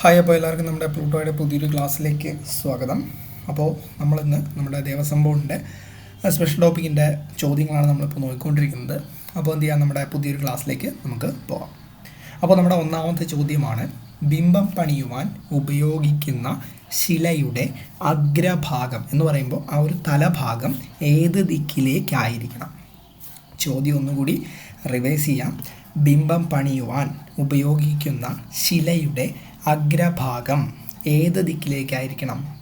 Hi അപ്പോൾ എല്ലാവർക്കും നമ്മുടെ പ്ലൂട്ടോയുടെ പുതിയൊരു ക്ലാസ്സിലേക്ക് സ്വാഗതം. അപ്പോൾ നമ്മളിന്ന് നമ്മുടെ ദേവസ്വം ബോർഡിന്റെ സ്പെഷ്യൽ ടോപ്പിക്കിന്റെ ചോദ്യങ്ങളാണ് നമ്മളിപ്പോൾ നോക്കിക്കൊണ്ടിരിക്കുന്നത്. അപ്പോൾ എന്ത് ചെയ്യാം? നമ്മുടെ പുതിയൊരു ക്ലാസ്സിലേക്ക് നമുക്ക് പോകാം. അപ്പോൾ നമ്മുടെ ഒന്നാമത്തെ ചോദ്യമാണ് ബിംബം പണിയുവാൻ ഉപയോഗിക്കുന്ന ശിലയുടെ അഗ്രഭാഗം എന്ന് പറയുമ്പോൾ ആ ഒരു തലഭാഗം ഏത് ദിക്കിലേക്കായിരിക്കണം? ചോദ്യം ഒന്നുകൂടി റിവൈസ് ചെയ്യാം. ബിംബം പണിയുവാൻ ഉപയോഗിക്കുന്ന ശിലയുടെ അഗ്രഭാഗം ഏത് ദിക്കിലേക്കായിരിക്കണം?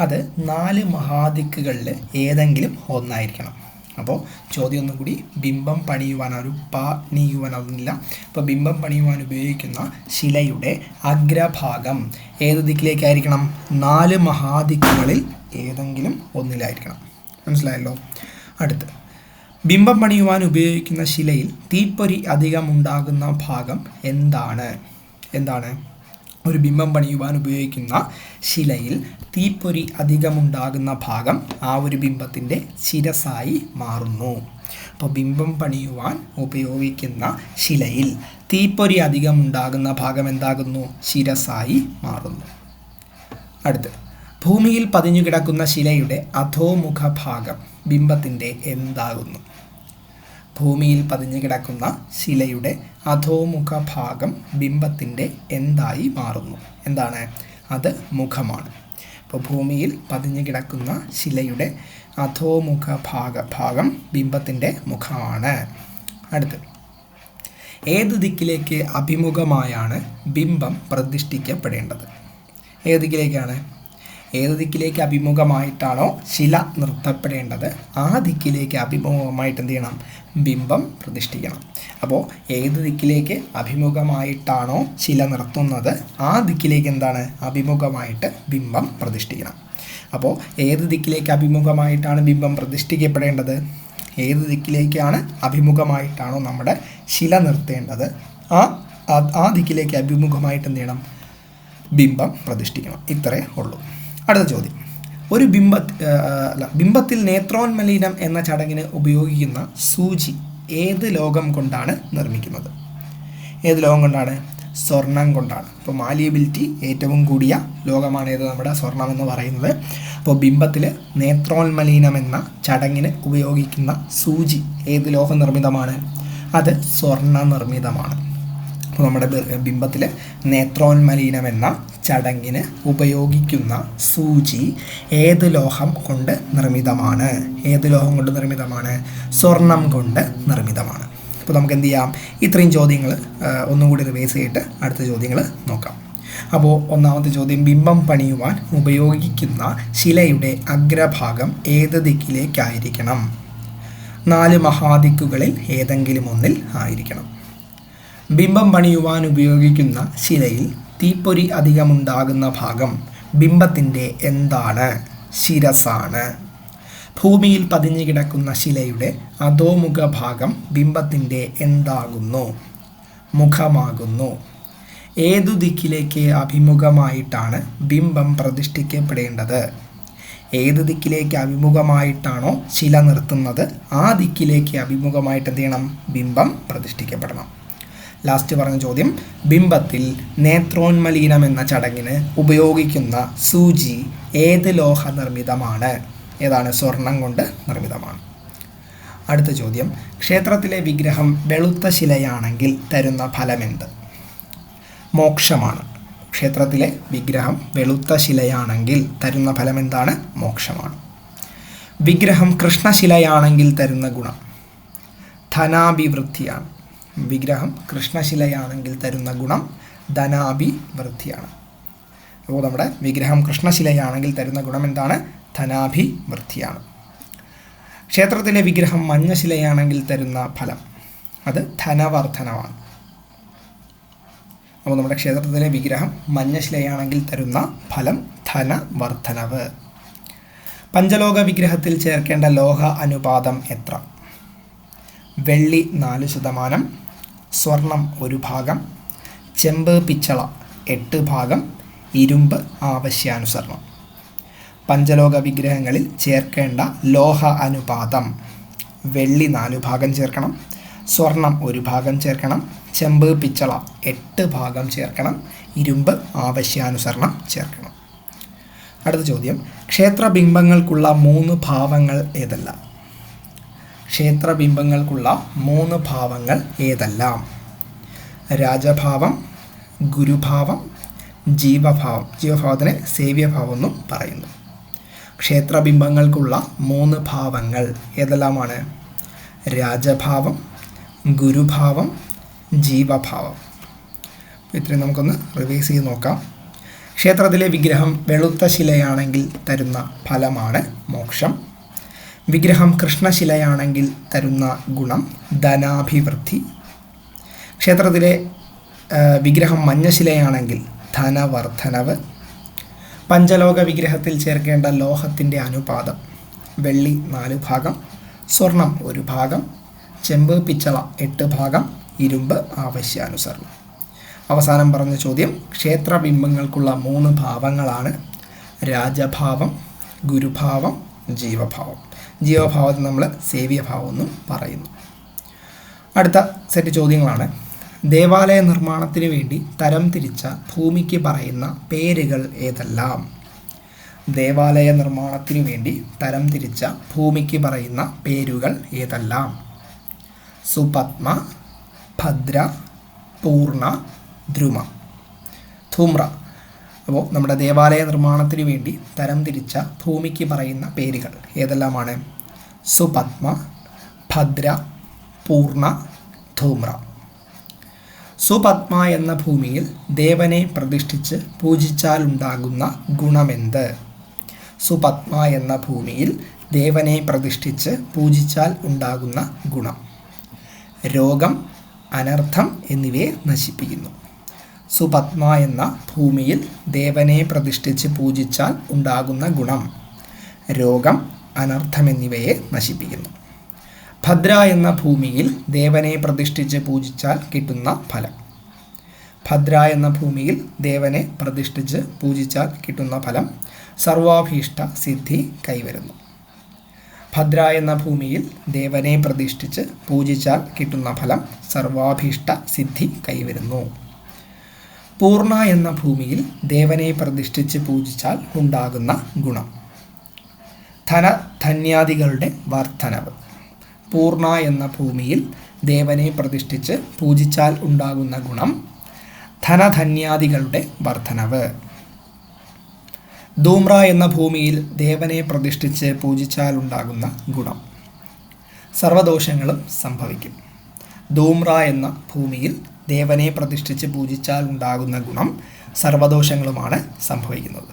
അത് നാല് മഹാദിക്കുകളിൽ ഏതെങ്കിലും ഒന്നായിരിക്കണം. അപ്പോൾ ചോദ്യം ഒന്നും കൂടി ബിംബം പണിയുവാൻ ഒരു പണിയുവാനൊന്നുമില്ല അപ്പോൾ ബിംബം പണിയുവാൻ ഉപയോഗിക്കുന്ന ശിലയുടെ അഗ്രഭാഗം ഏത് ദിക്കിലേക്കായിരിക്കണം? നാല് മഹാദിക്കുകളിൽ ഏതെങ്കിലും ഒന്നിലായിരിക്കണം. മനസ്സിലായല്ലോ? അടുത്ത്. ബിംബം പണിയുവാൻ ഉപയോഗിക്കുന്ന ശിലയിൽ തീപ്പൊരി അധികം ഉണ്ടാകുന്ന ഭാഗം എന്താണ്? എന്താണ്? ഒരു ബിംബം പണിയുവാൻ ഉപയോഗിക്കുന്ന ശിലയിൽ തീപ്പൊരി അധികമുണ്ടാകുന്ന ഭാഗം ആ ഒരു ബിംബത്തിന്റെ ശിരസായി മാറുന്നു. അപ്പോൾ ബിംബം പണിയുവാൻ ഉപയോഗിക്കുന്ന ശിലയിൽ തീപ്പൊരി അധികമുണ്ടാകുന്ന ഭാഗം എന്താകുന്നു? ശിരസായി മാറുന്നു. അടുത്ത് ഭൂമിയിൽ പതിഞ്ഞു കിടക്കുന്ന ശിലയുടെ അധോമുഖ ഭാഗം ബിംബത്തിന്റെ എന്താകുന്നു? ഭൂമിയിൽ പതിഞ്ഞു കിടക്കുന്ന ശിലയുടെ അധോമുഖ ഭാഗം ബിംബത്തിന്റെ എന്തായി മാറുന്നു. എന്താണ്? അത് മുഖമാണ്. അപ്പോൾ ഭൂമിയിൽ പതിഞ്ഞു കിടക്കുന്ന ശിലയുടെ അധോമുഖ ഭാഗ ഭാഗം ബിംബത്തിന്റെ മുഖമാണ്. അടുത്ത്. ഏത് ദിക്കിലേക്ക് അഭിമുഖമായാണ് ബിംബം പ്രതിഷ്ഠിക്കപ്പെടേണ്ടത്? ഏത് ദിക്കിലേക്കാണ്? ഏത് ദിക്കിലേക്ക് അഭിമുഖമായിട്ടാണോ ശില നിർത്തപ്പെടേണ്ടത് ആ ദിക്കിലേക്ക് അഭിമുഖമായിട്ട് എന്ത് ചെയ്യണം? ബിംബം പ്രതിഷ്ഠിക്കണം. അപ്പോൾ ഏത് ദിക്കിലേക്ക് അഭിമുഖമായിട്ടാണോ ശില നിർത്തുന്നത് ആ ദിക്കിലേക്ക് എന്താണ്? അഭിമുഖമായിട്ട് ബിംബം പ്രതിഷ്ഠിക്കണം. അപ്പോൾ ഏത് ദിക്കിലേക്ക് അഭിമുഖമായിട്ടാണ് ബിംബം പ്രതിഷ്ഠിക്കപ്പെടേണ്ടത്? ഏത് ദിക്കിലേക്കാണ് അഭിമുഖമായിട്ടാണോ നമ്മുടെ ശില നിർത്തേണ്ടത്? ആ ആ- ദിക്കിലേക്ക് അഭിമുഖമായിട്ട് എന്ത് ചെയ്യണം? ബിംബം പ്രതിഷ്ഠിക്കണം. ഇത്രേ ഉള്ളൂ. അടുത്ത ചോദ്യം. ഒരു ബിംബ അല്ല ബിംബത്തിൽ നേത്രോന്മലീനം എന്ന ചടങ്ങിന് ഉപയോഗിക്കുന്ന സൂചി ഏത് ലോകം കൊണ്ടാണ് നിർമ്മിക്കുന്നത്? ഏത് ലോകം കൊണ്ടാണ്? സ്വർണം കൊണ്ടാണ്. അപ്പോൾ മാലിയബിലിറ്റി ഏറ്റവും കൂടിയ ലോകമാണ് ഏത് നമ്മുടെ സ്വർണം എന്ന് പറയുന്നത്. അപ്പോൾ ബിംബത്തിൽ നേത്രോന്മലീനം എന്ന ചടങ്ങിന് ഉപയോഗിക്കുന്ന സൂചി ഏത് ലോഹ നിർമ്മിതമാണ് അത് സ്വർണ നിർമ്മിതമാണ് അപ്പോൾ നമ്മുടെ ബിംബത്തിൽ നേത്രോന്മലീനം എന്ന ചടങ്ങിന് ഉപയോഗിക്കുന്ന സൂചി ഏത് ലോഹം കൊണ്ട് നിർമ്മിതമാണ്? ഏത് ലോഹം കൊണ്ട് നിർമ്മിതമാണ്? സ്വർണം കൊണ്ട് നിർമ്മിതമാണ്. അപ്പോൾ നമുക്ക് എന്ത് ചെയ്യാം? ഇത്രയും ചോദ്യങ്ങൾ ഒന്നും കൂടി റിവൈസ് ചെയ്തിട്ട് അടുത്ത ചോദ്യങ്ങൾ നോക്കാം. അപ്പോൾ ഒന്നാമത്തെ ചോദ്യം ബിംബം പണിയുവാൻ ഉപയോഗിക്കുന്ന ശിലയുടെ അഗ്രഭാഗം ഏത് ദിക്കിലേക്കായിരിക്കണം? നാല് മഹാദിക്കുകളിൽ ഏതെങ്കിലും ഒന്നിൽ ആയിരിക്കണം. ബിംബം പണിയുവാൻ ഉപയോഗിക്കുന്ന ശിലയിൽ തീപ്പൊരി അധികമുണ്ടാകുന്ന ഭാഗം ബിംബത്തിന്റെ എന്താണ്? ശിരസാണ്. ഭൂമിയിൽ പതിഞ്ഞു കിടക്കുന്ന ശിലയുടെ അധോമുഖ ഭാഗം ബിംബത്തിന്റെ എന്താകുന്നു? മുഖമാകുന്നു. ഏതു ദിക്കിലേക്ക് അഭിമുഖമായിട്ടാണ് ബിംബം പ്രതിഷ്ഠിക്കപ്പെടേണ്ടത്? ഏത് ദിക്കിലേക്ക് അഭിമുഖമായിട്ടാണോ ശില നിർത്തുന്നത് ആ ദിക്കിലേക്ക് അഭിമുഖമായിട്ട് എന്ത് ചെയ്യണം? ബിംബം പ്രതിഷ്ഠിക്കപ്പെടണം. ലാസ്റ്റ് പറഞ്ഞ ചോദ്യം. ബിംബത്തിൽ നേത്രോന്മലീനം എന്ന ചടങ്ങിന് ഉപയോഗിക്കുന്ന സൂചി ഏത് ലോഹ നിർമ്മിതമാണ്? ഏതാണ് സ്വർണം കൊണ്ട് നിർമ്മിതമാണ്. അടുത്ത ചോദ്യം. ക്ഷേത്രത്തിലെ വിഗ്രഹം വെളുത്ത ശിലയാണെങ്കിൽ തരുന്ന ഫലമെന്ത്? മോക്ഷമാണ്. ക്ഷേത്രത്തിലെ വിഗ്രഹം വെളുത്ത ശിലയാണെങ്കിൽ തരുന്ന ഫലം എന്താണ് മോക്ഷമാണ്. വിഗ്രഹം കൃഷ്ണശിലയാണെങ്കിൽ തരുന്ന ഗുണം. ധനാഭിവൃദ്ധിയാണ്. വിഗ്രഹം കൃഷ്ണശിലയാണെങ്കിൽ തരുന്ന ഗുണം ധനാഭിവൃദ്ധിയാണ്. അപ്പോൾ നമ്മുടെ വിഗ്രഹം കൃഷ്ണശിലയാണെങ്കിൽ തരുന്ന ഗുണം എന്താണ്? ധനാഭിവൃദ്ധിയാണ്. ക്ഷേത്രത്തിലെ വിഗ്രഹം മഞ്ഞശിലയാണെങ്കിൽ തരുന്ന ഫലം അത് ധനവർദ്ധനമാണ് അപ്പോൾ നമ്മുടെ ക്ഷേത്രത്തിലെ വിഗ്രഹം മഞ്ഞശിലയാണെങ്കിൽ തരുന്ന ഫലം ധനവർദ്ധനവ്. പഞ്ചലോക വിഗ്രഹത്തിൽ ചേർക്കേണ്ട ലോഹ അനുപാതം എത്ര? വെള്ളി നാല് ശതമാനം സ്വർണം ഒരു ഭാഗം ചെമ്പ് പിച്ചള എട്ട് ഭാഗം ഇരുമ്പ് ആവശ്യാനുസരണം. പഞ്ചലോക വിഗ്രഹങ്ങളിൽ ചേർക്കേണ്ട ലോഹ അനുപാതം വെള്ളി നാല് ഭാഗം ചേർക്കണം സ്വർണം ഒരു ഭാഗം ചേർക്കണം ചെമ്പ് പിച്ചള എട്ട് ഭാഗം ചേർക്കണം ഇരുമ്പ് ആവശ്യാനുസരണം ചേർക്കണം. അടുത്ത ചോദ്യം ക്ഷേത്ര ബിംബങ്ങൾക്കുള്ള മൂന്ന് ഭാവങ്ങൾ ഏതെല്ലാം? ക്ഷേത്രബിംബങ്ങൾക്കുള്ള മൂന്ന് ഭാവങ്ങൾ ഏതെല്ലാം? രാജഭാവം ഗുരുഭാവം ജീവഭാവം. ജീവഭാവത്തിനെ സേവ്യഭാവം എന്നും പറയുന്നു. ക്ഷേത്രബിംബങ്ങൾക്കുള്ള മൂന്ന് ഭാവങ്ങൾ ഏതെല്ലാമാണ്? രാജഭാവം ഗുരുഭാവം ജീവഭാവം. ഇത്രയും നമുക്കൊന്ന് റിവൈസ് ചെയ്ത് നോക്കാം. ക്ഷേത്രത്തിലെ വിഗ്രഹം വെളുത്ത ശിലയാണെങ്കിൽ തരുന്ന ഫലമാണ് മോക്ഷം. വിഗ്രഹം കൃഷ്ണശിലയാണെങ്കിൽ തരുന്ന ഗുണം ധനാഭിവൃദ്ധി. ക്ഷേത്രത്തിലെ വിഗ്രഹം മഞ്ഞശിലയാണെങ്കിൽ ധനവർദ്ധനവ്. പഞ്ചലോക വിഗ്രഹത്തിൽ ചേർക്കേണ്ട ലോഹത്തിന്റെ അനുപാതം വെള്ളി നാല് ഭാഗം സ്വർണം ഒരു ഭാഗം ചെമ്പ് പിച്ചള എട്ട് ഭാഗം ഇരുമ്പ് ആവശ്യാനുസരണം. അവസാനം പറഞ്ഞ ചോദ്യം ക്ഷേത്രബിംബങ്ങൾക്കുള്ള മൂന്ന് ഭാവങ്ങളാണ്. രാജഭാവം ഗുരുഭാവം ജീവഭാവം. ജീവഭാവത്തിന് നമ്മൾ സേവ്യഭാവം എന്നും പറയുന്നു. അടുത്ത സെറ്റ് ചോദ്യങ്ങളാണ്. ദേവാലയ നിർമ്മാണത്തിന് വേണ്ടി തരം തിരിച്ച ഭൂമിക്ക് പറയുന്ന പേരുകൾ ഏതെല്ലാം? ദേവാലയ നിർമ്മാണത്തിന് വേണ്ടി തരം തിരിച്ച ഭൂമിക്ക് പറയുന്ന പേരുകൾ ഏതെല്ലാം? സുപത്മ ഭദ്ര പൂർണ ധ്രുമ. ധൂമ്ര. അപ്പോൾ നമ്മുടെ ദേവാലയ നിർമ്മാണത്തിന് വേണ്ടി തരംതിരിച്ച ഭൂമിക്ക് പറയുന്ന പേരുകൾ ഏതെല്ലാമാണ്? സുപത്മ ഭദ്ര പൂർണ ധൂമ്ര. സുപത്മ എന്ന ഭൂമിയിൽ ദേവനെ പ്രതിഷ്ഠിച്ച് പൂജിച്ചാലുണ്ടാകുന്ന ഗുണമെന്ത്? സുപത്മ എന്ന ഭൂമിയിൽ ദേവനെ പ്രതിഷ്ഠിച്ച് പൂജിച്ചാൽ ഉണ്ടാകുന്ന ഗുണം. രോഗം അനർത്ഥം എന്നിവയെ നശിപ്പിക്കുന്നു. സുപത്മ എന്ന ഭൂമിയിൽ ദേവനെ പ്രതിഷ്ഠിച്ച് പൂജിച്ചാൽ ഉണ്ടാകുന്ന ഗുണം. രോഗം അനർത്ഥം എന്നിവയെ നശിപ്പിക്കുന്നു. ഭദ്ര എന്ന ഭൂമിയിൽ ദേവനെ പ്രതിഷ്ഠിച്ച് പൂജിച്ചാൽ കിട്ടുന്ന ഫലം. ഭദ്ര എന്ന ഭൂമിയിൽ ദേവനെ പ്രതിഷ്ഠിച്ച് പൂജിച്ചാൽ കിട്ടുന്ന ഫലം സർവാഭീഷ്ട സിദ്ധി കൈവരുന്നു. ഭദ്ര എന്ന ഭൂമിയിൽ ദേവനെ പ്രതിഷ്ഠിച്ച് പൂജിച്ചാൽ കിട്ടുന്ന ഫലം സർവാഭീഷ്ട സിദ്ധി കൈവരുന്നു. പൂർണ എന്ന ഭൂമിയിൽ ദേവനെ പ്രതിഷ്ഠിച്ച് പൂജിച്ചാൽ ഉണ്ടാകുന്ന ഗുണം. ധന ധന്യാദികളുടെ വർധനവ് പൂർണ എന്ന ഭൂമിയിൽ ദേവനെ പ്രതിഷ്ഠിച്ച് പൂജിച്ചാൽ ഉണ്ടാകുന്ന ഗുണം ധനധന്യാദികളുടെ വർധനവ് ധൂമ്ര എന്ന ഭൂമിയിൽ ദേവനെ പ്രതിഷ്ഠിച്ച് പൂജിച്ചാൽ ഉണ്ടാകുന്ന ഗുണം സർവദോഷങ്ങളും സംഭവിക്കും. ധൂമ്ര എന്ന ഭൂമിയിൽ ദേവനെ പ്രതിഷ്ഠിച്ച് പൂജിച്ചാൽ ഉണ്ടാകുന്ന ഗുണം സർവദോഷങ്ങളുമാണ് സംഭവിക്കുന്നത്.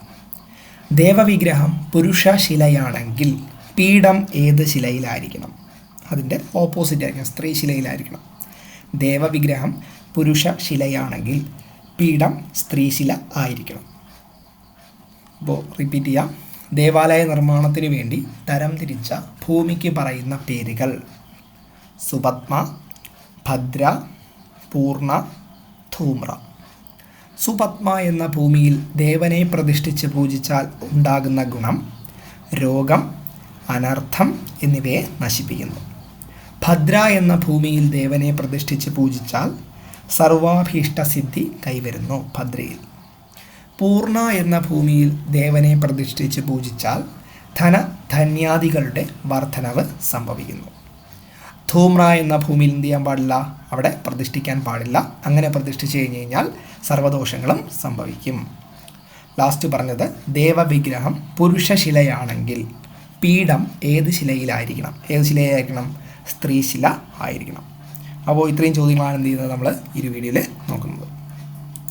ദേവവിഗ്രഹം പുരുഷ ശിലയാണെങ്കിൽ പീഠം ഏത് ശിലയിലായിരിക്കണം? അതിന്റെ ഓപ്പോസിറ്റ് ആയിരിക്കണം സ്ത്രീ ശിലയിലായിരിക്കണം. ദേവവിഗ്രഹം പുരുഷ ശിലയാണെങ്കിൽ പീഠം സ്ത്രീശില ആയിരിക്കണം. അപ്പോൾ റിപ്പീറ്റ് ചെയ്യാം. ദേവാലയ നിർമ്മാണത്തിന് വേണ്ടി തരംതിരിച്ച ഭൂമിക്ക് പറയുന്ന പേരുകൾ സുപത്മ ഭദ്ര പൂർണ ധൂമ്ര. സുപത്മ എന്ന ഭൂമിയിൽ ദേവനെ പ്രതിഷ്ഠിച്ച് പൂജിച്ചാൽ ഉണ്ടാകുന്ന ഗുണം രോഗം അനർത്ഥം എന്നിവയെ നശിപ്പിക്കുന്നു. ഭദ്ര എന്ന ഭൂമിയിൽ ദേവനെ പ്രതിഷ്ഠിച്ച് പൂജിച്ചാൽ സർവാഭീഷ്ട സിദ്ധി കൈവരുന്നു ഭദ്രയിൽ. പൂർണ എന്ന ഭൂമിയിൽ ദേവനെ പ്രതിഷ്ഠിച്ച് പൂജിച്ചാൽ ധന ധന്യാദികളുടെ വർധനവ് സംഭവിക്കുന്നു. ധൂമ്ര എന്ന ഭൂമിയിൽ എന്ത് ചെയ്യാൻ പാടില്ല? അവിടെ പ്രതിഷ്ഠിക്കാൻ പാടില്ല. അങ്ങനെ പ്രതിഷ്ഠിച്ചു കഴിഞ്ഞ് കഴിഞ്ഞാൽ സർവദോഷങ്ങളും സംഭവിക്കും. ലാസ്റ്റ് പറഞ്ഞത് ദേവവിഗ്രഹം പുരുഷശിലയാണെങ്കിൽ പീഠം ഏത് ശിലയിലായിരിക്കണം? ഏത് ശിലയിലായിരിക്കണം സ്ത്രീശില ആയിരിക്കണം. അപ്പോൾ ഇത്രയും ചോദ്യങ്ങളാണ് എന്ത് ചെയ്യുന്നത് നമ്മൾ ഈ വീഡിയോയിൽ നോക്കുന്നത്.